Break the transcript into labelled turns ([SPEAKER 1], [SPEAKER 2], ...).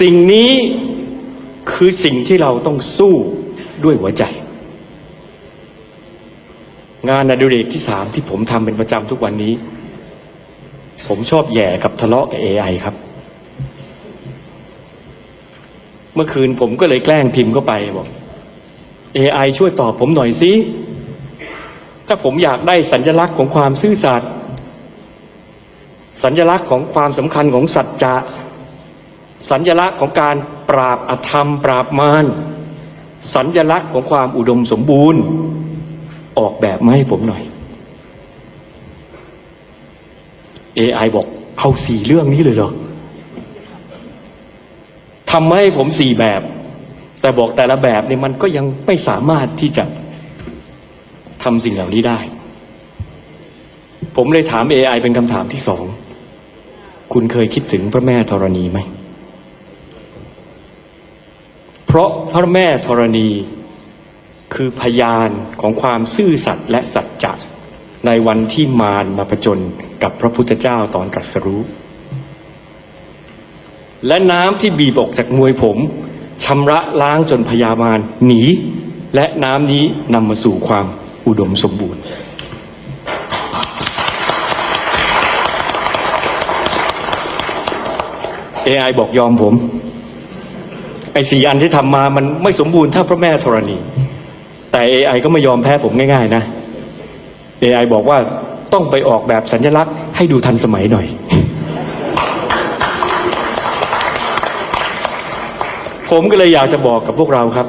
[SPEAKER 1] สิ่งนี้คือสิ่งที่เราต้องสู้ด้วยหัวใจ งานอดิเรกที่สามที่ผมทำเป็นประจำทุกวันนี้ ผมชอบแย่กับทะเลาะกับ AI ครับ เมื่อคืนผมก็เลยแกล้งพิมพ์เข้าไปบอก AI ช่วยตอบผมหน่อยสิ ถ้าผมอยากได้สัญลักษณ์ของความซื่อสัตย์สัญลักษณ์ของความสำคัญของสัจจะ สัญลักษณ์ของการปราบอธรรม ปราบมารสัญลักษณ์ของความอุดมสมบูรณ์ ออกแบบมาให้ผมหน่อย AI บอกเอาสี่เรื่องนี้เลยเหรอทำให้ผมสี่แบบ แต่บอกแต่ละแบบเนี่ยมันก็ยังไม่สามารถที่จะทำสิ่งเหล่านี้ได้ ผมเลยถาม AI เป็นคำถามที่สอง คุณเคยคิดถึงพระแม่ธรณีไหม ราะพระแม่ธรณี คือพยานของความซื่อสัตย์และสัจจะในวันที่มารมาประจนกับพระพุทธเจ้าตอนตรัสรู้ และน้ำที่บีบออกจากมวยผมชำระล้างจนพยามารหนี และน้ำนี้นำมาสู่ความอุดมสมบูรณ์ AI บอกยอมผม ไอ้สี่อันที่ทำมามันไม่สมบูรณ์ถ้าพระแม่ธรณี แต่ AI ก็ไม่ยอมแพ้ผมง่ายๆนะ AI บอกว่าต้องไปออกแบบสัญลักษณ์ให้ดูทันสมัยหน่อย ผมก็เลยอยากจะบอกกับพวกเราครับ